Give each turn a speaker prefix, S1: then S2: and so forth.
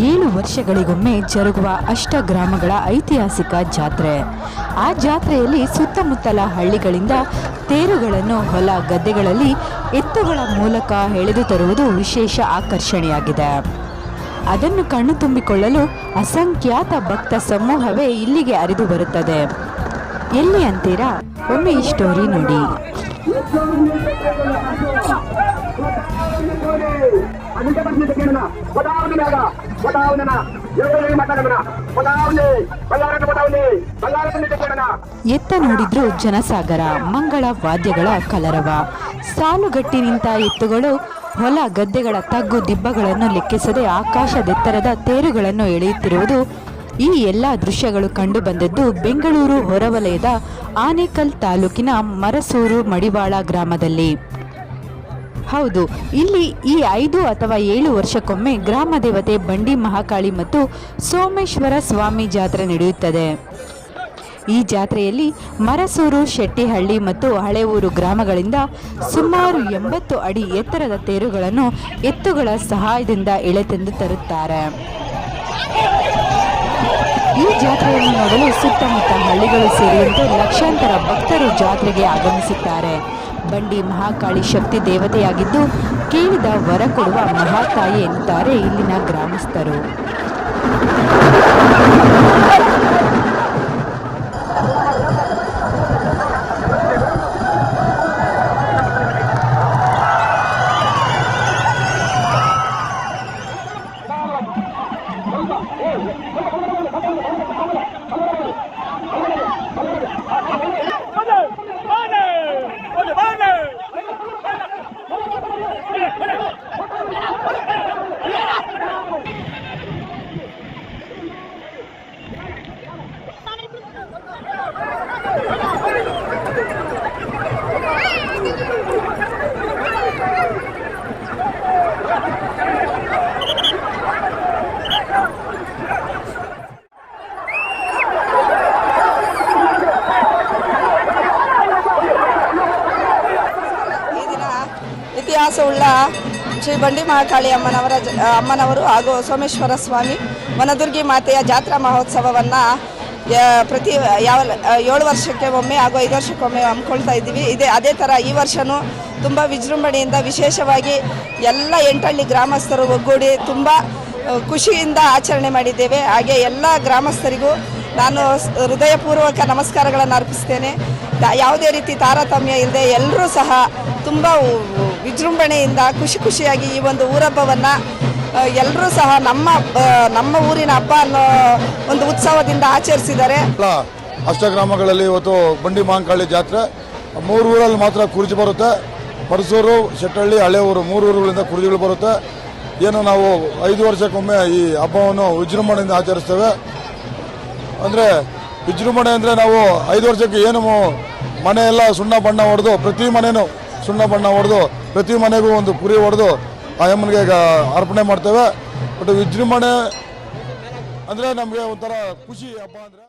S1: ಏಳು ವರ್ಷಗಳಿಗೊಮ್ಮೆ ಜರುಗುವ ಅಷ್ಟ ಗ್ರಾಮಗಳ ಐತಿಹಾಸಿಕ ಜಾತ್ರೆ. ಆ ಜಾತ್ರೆಯಲ್ಲಿ ಸುತ್ತಮುತ್ತಲ ಹಳ್ಳಿಗಳಿಂದ ತೇರುಗಳನ್ನು ಹೊಲ ಗದ್ದೆಗಳಲ್ಲಿ ಎತ್ತುಗಳ ಮೂಲಕ ಎಳೆದು ತರುವುದು ವಿಶೇಷ ಆಕರ್ಷಣೆಯಾಗಿದೆ. ಅದನ್ನು ಕಣ್ಣು ತುಂಬಿಕೊಳ್ಳಲು ಅಸಂಖ್ಯಾತ ಭಕ್ತ ಸಮೂಹವೇ ಇಲ್ಲಿಗೆ ಅರಿದು ಬರುತ್ತದೆ. ಎಲ್ಲಿ ಅಂತೀರಾ ಒಮ್ಮೆ ಈ ಸ್ಟೋರಿ ನೋಡಿ. ಎತ್ತ ನೋಡಿದ್ರು ಜನಸಾಗರ, ಮಂಗಳ ವಾದ್ಯಗಳ ಕಲರವ. ಸಾಲುಗಟ್ಟಿ ನಿಂತ ಎತ್ತುಗಳು, ಹೊಲ ಗದ್ದೆಗಳ ತಗ್ಗು ದಿಬ್ಬಗಳನ್ನು ಲೆಕ್ಕಿಸದೆ ಆಕಾಶದೆತ್ತರದ ತೇರುಗಳನ್ನು ಎಳೆಯುತ್ತಿರುವುದು ಈ ಎಲ್ಲ ದೃಶ್ಯಗಳು ಕಂಡು ಬಂದದ್ದು ಬೆಂಗಳೂರು ಹೊರವಲಯದ ಆನೇಕಲ್ ತಾಲೂಕಿನ ಮರಸೂರು ಮಡಿವಾಳ ಗ್ರಾಮದಲ್ಲಿ. ಹೌದು, ಇಲ್ಲಿ ಈ ಐದು ಅಥವಾ ಏಳು ವರ್ಷಕ್ಕೊಮ್ಮೆ ಗ್ರಾಮ ದೇವತೆ ಬಂಡಿ ಮಹಾಕಾಳಿ ಮತ್ತು ಸೋಮೇಶ್ವರ ಸ್ವಾಮಿ ಜಾತ್ರೆ ನಡೆಯುತ್ತದೆ. ಈ ಜಾತ್ರೆಯಲ್ಲಿ ಮರಸೂರು, ಶೆಟ್ಟಿಹಳ್ಳಿ ಮತ್ತು ಹಳೆಯೂರು ಗ್ರಾಮಗಳಿಂದ ಸುಮಾರು ಎಂಬತ್ತು ಅಡಿ ಎತ್ತರದ ತೇರುಗಳನ್ನು ಎತ್ತುಗಳ ಸಹಾಯದಿಂದ ಎಳೆತಂದು ತರುತ್ತಾರೆ. ಈ ಜಾತ್ರೆಯನ್ನು ನೋಡಲು ಸುತ್ತಮುತ್ತ ಹಳ್ಳಿಗಳು ಸೇರಿದಂತೆ ಲಕ್ಷಾಂತರ ಭಕ್ತರು ಜಾತ್ರೆಗೆ ಆಗಮಿಸುತ್ತಾರೆ. ಬಂಡಿ ಮಹಾಕಾಳಿ ಶಕ್ತಿ ದೇವತೆಯಾಗಿದ್ದು ಕೇಳಿದ ವರ ಕೊಡುವ ಮಹಾತಾಯಿ ಎನ್ನುತ್ತಾರೆ ಇಲ್ಲಿನ ಗ್ರಾಮಸ್ಥರು.
S2: Oh, ಇತಿಹಾಸವುಳ್ಳ ಶ್ರೀ ಬಂಡಿ ಮಹಾಕಾಳಿ ಅಮ್ಮನವರ ಅಮ್ಮನವರು ಹಾಗೂ ಸೋಮೇಶ್ವರ ಸ್ವಾಮಿ ವನದುರ್ಗಿ ಮಾತೆಯ ಜಾತ್ರಾ ಮಹೋತ್ಸವವನ್ನು ಪ್ರತಿ, ಯಾವ ಏಳು ವರ್ಷಕ್ಕೆ ಒಮ್ಮೆ ಹಾಗೂ ಐದು ವರ್ಷಕ್ಕೊಮ್ಮೆ ಹಮ್ಮಿಕೊಳ್ತಾ ಇದ್ದೀವಿ. ಇದೇ, ಅದೇ ಥರ ಈ ವರ್ಷವೂ ತುಂಬ ವಿಜೃಂಭಣೆಯಿಂದ ವಿಶೇಷವಾಗಿ ಎಲ್ಲ ಎಂಟಳ್ಳಿ ಗ್ರಾಮಸ್ಥರು ಒಗ್ಗೂಡಿ ತುಂಬ ಖುಷಿಯಿಂದ ಆಚರಣೆ ಮಾಡಿದ್ದೇವೆ. ಹಾಗೆ ಎಲ್ಲ ಗ್ರಾಮಸ್ಥರಿಗೂ ನಾನು ಹೃದಯಪೂರ್ವಕ ನಮಸ್ಕಾರಗಳನ್ನು ಅರ್ಪಿಸ್ತೇನೆ. ಯಾವುದೇ ರೀತಿ ತಾರತಮ್ಯ ಇಲ್ಲದೆ ಎಲ್ಲರೂ ಸಹ ತುಂಬ ವಿಜೃಂಭಣೆಯಿಂದ ಖುಷಿ ಖುಷಿಯಾಗಿ ಈ ಒಂದು ಊರಬ್ಬವನ್ನು ಎಲ್ಲರೂ ಸಹ ನಮ್ಮ ನಮ್ಮ ಊರಿನ ಹಬ್ಬ ಅನ್ನೋ ಒಂದು ಉತ್ಸವದಿಂದ ಆಚರಿಸಿದ್ದಾರೆ.
S3: ಅಷ್ಟಗ್ರಾಮಗಳಲ್ಲಿ ಇವತ್ತು ಬಂಡಿ ಮಹಾಂಕಾಳಿ ಜಾತ್ರೆ, ಮೂರು ಊರಲ್ಲಿ ಮಾತ್ರ ಕುರುಜಿ ಬರುತ್ತೆ. ಪರಸೂರು ಶೆಟ್ಟಹಳ್ಳಿ ಹಳೆ ಊರು ಮೂರು ಊರುಗಳಿಂದ ಕುರುಜಿಗಳು ಬರುತ್ತೆ. ಏನು ನಾವು ಐದು ವರ್ಷಕ್ಕೊಮ್ಮೆ ಈ ಹಬ್ಬವನ್ನು ವಿಜೃಂಭಣೆಯಿಂದ ಆಚರಿಸ್ತೇವೆ. ಅಂದರೆ, ವಿಜೃಂಭಣೆ ಅಂದರೆ ನಾವು ಐದು ವರ್ಷಕ್ಕೆ ಏನು ಮನೆಯೆಲ್ಲ ಸುಣ್ಣ ಬಣ್ಣ ಹೊಡೆದು ಪ್ರತಿ ಮನೆಯೂ ಸುಣ್ಣ ಬಣ್ಣ ಹೊಡೆದು ಪ್ರತಿ ಮನೆಗೂ ಒಂದು ಕುರಿ ಹೊಡೆದು ಆ ಅಮ್ಮನಿಗೆ ಈಗ ಅರ್ಪಣೆ ಮಾಡ್ತೇವೆ. ಬಟ್ ವಿಜೃಂಭಣೆ ಅಂದರೆ ನಮಗೆ ಒಂಥರ ಖುಷಿ ಹಬ್ಬ ಅಂದರೆ.